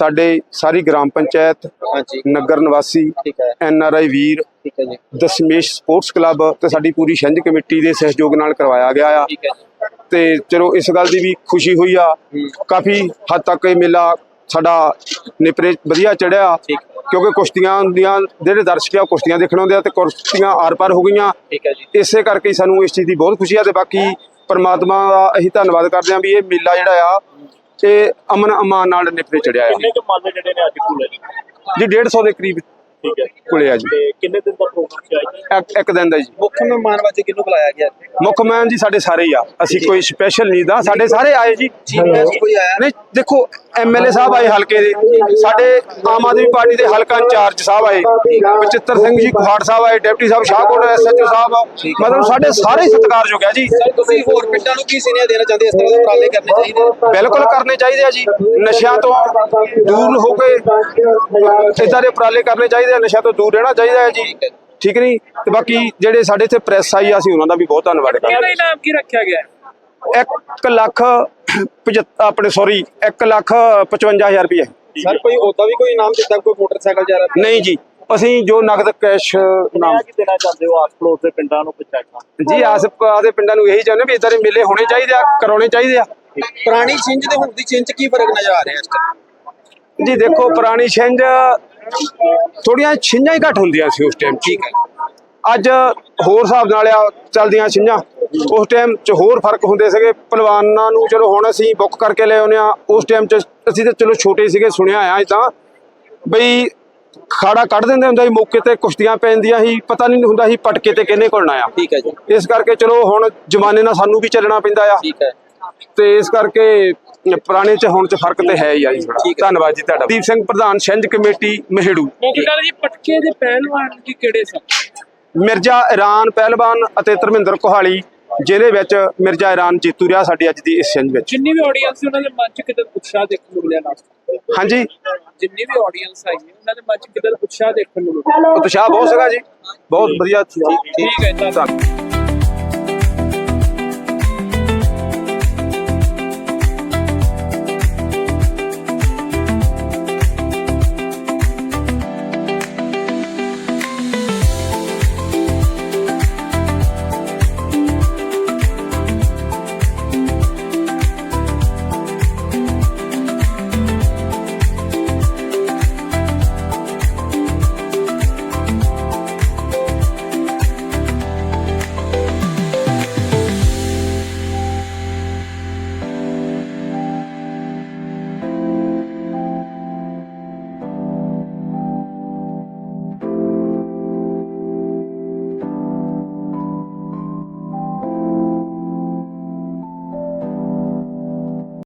ਸਾਡੇ ਸਾਰੀ ਗ੍ਰਾਮ ਪੰਚਾਇਤ ਨਗਰ ਨਿਵਾਸੀ ਐਨ ਆਰ ਆਈ ਵੀਰ ਦਸ਼ਮੇਸ਼ ਸਪੋਰਟਸ ਕਲੱਬ ਤੇ ਸਾਡੀ ਪੂਰੀ ਛਿੰਝ ਕਮੇਟੀ ਦੇ ਸਹਿਯੋਗ ਨਾਲ ਕਰਵਾਇਆ ਗਿਆ ਆ। ਤੇ ਚਲੋ ਇਸ ਗੱਲ ਦੀ ਵੀ ਖੁਸ਼ੀ ਹੋਈ ਆ। ਕਾਫੀ ਹੱਦ ਤੱਕ ਇਹ ਮੇਲਾ ਸਾਡਾ ਨਿਪਰੇ ਵਧੀਆ ਚੜਿਆ। ਕਿਉਂਕਿ ਕੁਸ਼ਤੀਆਂ ਦੀਆਂ ਜਿਹੜੇ ਦਰਸ਼ਕ ਆ ਕੁਸ਼ਤੀਆਂ ਦੇਖਣ ਆਉਂਦੇ ਆ ਤੇ ਕੁਸ਼ਤੀਆਂ ਆਰ-ਪਾਰ ਹੋ ਗਈਆਂ। ਇਸੇ ਕਰਕੇ ਸਾਨੂੰ ਇਸ ਚੀਜ਼ ਦੀ ਬਹੁਤ ਖੁਸ਼ੀ ਆ ਤੇ ਬਾਕੀ ਪਰਮਾਤਮਾ ਦਾ ਅਸੀਂ ਧੰਨਵਾਦ ਕਰਦੇ ਹਾਂ ਵੀ ਇਹ ਮੇਲਾ ਜਿਹੜਾ ਆ ਇਹ ਅਮਨ ਅਮਾਨ ਨਾਲ ਨਿਪਰੇ ਚੜਿਆ ਆ। ਕਿੰਨੇ ਕੁ ਮਾਲੇ ਜਿਹੜੇ ਨੇ ਅੱਜ ਕੋਲ? ਜੀ ਜੀ 150 ਦੇ ਕਰੀਬ ਠੀਕ ਹੈ। ਕੋਲੇ ਆ ਜੀ। ਤੇ ਕਿੰਨੇ ਦਿਨ ਦਾ ਪ੍ਰੋਗਰਾਮ ਅੱਜ ਇੱਕ- ਇੱਕ ਦਿਨ ਦਾ ਜੀ। ਮੁੱਖ ਮਹਿਮਾਨ ਵਜੋਂ ਕਿਹਨੂੰ ਬੁਲਾਇਆ ਗਿਆ? ਮੁੱਖ ਮਹਿਮਾਨ ਜੀ ਸਾਡੇ ਸਾਰੇ ਹੀ ਆ। ਅਸੀਂ ਕੋਈ ਸਪੈਸ਼ਲ ਨਹੀਂ ਦਾ। ਸਾਡੇ ਸਾਰੇ ਆਏ ਜੀ। ਚੀਫ ਗੈਸਟ ਕੋਈ ਆਇਆ ਨਹੀਂ ਦੇਖੋ ਐਮਐਲਏ ਸਾਹਿਬ ਆਏ ਹਲਕੇ ਦੇ। ਸਾਡੇ ਆਮ ਆਦਮੀ ਪਾਰਟੀ ਦੇ ਹਲਕਾ ਇੰਚਾਰਜ ਸਾਹਿਬ ਆਏ। ਬਚਿੱਤਰ ਸਿੰਘ ਜੀ ਕੁਹਾੜ ਸਾਹਿਬ ਆਏ ਡਿਪਟੀ ਸਾਹਿਬ ਸ਼ਾਹਕੋਟ ਐਸਐਚਓ ਸਾਹਿਬ ਮਤਲਬ ਸਾਡੇ ਸਾਰੇ ਹੀ ਸਤਿਕਾਰਯੋਗ ਆ ਜੀ। ਤੁਸੀਂ ਹੋਰ ਪਿੰਡਾਂ ਨੂੰ ਕੀ ਸੁਨੇਹਾ ਦੇਣਾ ਚਾਹੁੰਦੇ ਇਸ ਤਰ੍ਹਾਂ ਦੇ ਉਪਰਾਲੇ ਕਰਨੇ ਚਾਹੀਦੇ ਬਿਲਕੁਲ ਕਰਨੇ ਚਾਹੀਦੇ ਆ ਜੀ। ਨਸ਼ਿਆਂ ਤੋਂ ਦੂਰ ਹੋ ਕੇ ਇਦਾਂ ਦੇ ਉਪਰਾਲੇ ਕਰਨੇ ਚਾਹੀਦੇ ਆ। ਨਸ਼ਿਆਂ ਤੋਂ ਦੂਰ ਰਹਿਣਾ ਚਾਹੀਦਾ ਹੈ ਜੀ। ਠੀਕ ਨਹੀਂ? ਤੇ ਬਾਕੀ ਜਿਹੜੇ ਸਾਡੇ ਇੱਥੇ ਪ੍ਰੈਸ ਆਈ ਆ, ਅਸੀਂ ਉਹਨਾਂ ਦਾ ਵੀ ਬਹੁਤ ਧੰਨਵਾਦ ਕਰਦੇ ਕਿਹੜਾ ਇਨਾਮ ਕੀ ਰੱਖਿਆ ਗਿਆ? ਹਾਂ 1 ਲੱਖ 75 ਆਪਣੇ ਸੌਰੀ 1 ਲੱਖ 55000 ਰੁਪਏ ਸਰ ਕੋਈ ਉਹਦਾ ਵੀ ਕੋਈ ਇਨਾਮ ਦਿੱਤਾ ਕੋਈ ਮੋਟਰਸਾਈਕਲ ਜਾ ਨਹੀਂ ਜੀ ਅਸੀਂ ਜੋ ਨਗਦ ਕੈਸ਼ ਨਾਮ ਕੀ ਦੇਣਾ ਚਾਹੁੰਦੇ ਹੋ ਆਸ ਪੜੋਸ ਦੇ ਪਿੰਡਾਂ ਨੂੰ ਪੰਚਾਇਤਾਂ ਜੀ ਆਸ ਪਾਸ ਦੇ ਪਿੰਡਾਂ ਨੂੰ ਇਹੀ ਚਾਹੁੰਦੇ ਵੀ ਇਦਾਂ ਦੇ ਮੇਲੇ ਹੋਣੇ ਚਾਹੀਦੇ ਆ ਕਰਾਉਣੇ ਚਾਹੀਦੇ ਆ। ਪੁਰਾਣੀ ਛਿੰਝ ਤੇ ਹੁਣ ਦੀ ਛਿੰਝ ਕੀ ਫ਼ਰਕ ਨਜ਼ਰ ਆ ਰਿਹਾ ਇਸ ਟਾਈਮ ਜੀ ਦੇਖੋ ਪੁਰਾਣੀ ਛਿੰਝ ਥੋੜੀਆਂ ਛਿੰਝਾਂ ਹੀ ਘੱਟ ਹੁੰਦੀਆਂ ਸੀ ਉਸ ਟਾਈਮ ਠੀਕ ਹੈ। ਅੱਜ ਹੋਰ ਹਿਸਾਬ ਨਾਲ ਆ ਚੱਲਦੀਆਂ ਛਿੰਝਾਂ। ਉਸ ਟਾਈਮ 'ਚ ਹੋਰ ਫ਼ਰਕ ਹੁੰਦੇ ਸੀਗੇ ਪਹਿਲਵਾਨਾਂ ਨੂੰ ਚਲੋ ਹੁਣ ਅਸੀਂ ਬੁੱਕ ਕਰਕੇ ਲੈ ਆਉਂਦੇ ਆ ਉਸ ਟਾਈਮ 'ਚ ਅਸੀਂ ਤਾਂ ਚਲੋ ਛੋਟੇ ਸੀਗੇ ਸੁਣਿਆ ਆ ਇਦਾਂ ਬਈ ਖਾੜਾ ਕੱਢ ਦਿੰਦੇ ਹੁੰਦਾ ਸੀ ਮੌਕੇ ਤੇ ਕੁਸ਼ਤੀਆਂ ਪੈਂਦੀਆਂ ਸੀ ਪਤਾ ਨਹੀਂ ਹੁੰਦਾ ਸੀ ਪਟਕੇ ਤੇ ਕਿਹਨੇ ਕੋਲਣਾ ਆ ਠੀਕ ਹੈ ਜੀ। ਇਸ ਕਰਕੇ ਚਲੋ ਹੁਣ ਜ਼ਮਾਨੇ ਨਾਲ ਸਾਨੂੰ ਵੀ ਚੱਲਣਾ ਪੈਂਦਾ ਆ। ਠੀਕ ਹੈ। ਤੇ ਇਸ ਕਰਕੇ ਪੁਰਾਣੇ ਚ ਹੁਣ ਚ ਫ਼ਰਕ ਤੇ ਹੈ ਹੀ ਆ ਜੀ ਥੋੜਾ। ਧੰਨਵਾਦ ਜੀ ਤੁਹਾਡਾ। ਦੀਪ ਸਿੰਘ ਪ੍ਰਧਾਨ ਛਿੰਝ ਕਮੇਟੀ ਮਹਿੜੂ। ਮੁਖਤਾਰ ਜੀ ਪਟਕੇ ਦੇ ਪਹਿਲਵਾਨ ਜੀ ਕਿਹੜੇ ਸਨ? ਮਿਰਜ਼ਾ ਇਰਾਨ ਪਹਿਲਵਾਨ ਅਤੇ ਧਰਮਿੰਦਰ ਕੋਹਾਲੀ। ਜਿਹਦੇ ਵਿੱਚ ਮਿਰਜ਼ਾ ਇਰਾਨ ਜੀਤੂ ਰਿਹਾ ਸਾਡੀ ਅੱਜ ਦੀ ਇਸ ਸਿੰਜ ਵਿੱਚ। ਜਿੰਨੀ ਵੀ ਆਡੀਅנס ਉਹਨਾਂ ਦੇ ਮਨ ਕਿਤੇ ਉਤਸ਼ਾਹ ਦੇਖਣ ਨੂੰ ਮਿਲਿਆ ਲਾਸਟ ਹਾਂਜੀ। ਜਿੰਨੀ ਵੀ ਆਡੀਅנס ਆਈ ਹੈ ਉਹਨਾਂ ਦੇ ਮਨ ਕਿਤੇ ਉਤਸ਼ਾਹ ਦੇਖਣ ਨੂੰ ਮਿਲਿਆ? ਉਤਸ਼ਾਹ ਬਹੁਤ ਸੀਗਾ ਜੀ। ਬਹੁਤ ਵਧੀਆ ਠੀਕ ਹੈ ਜੀ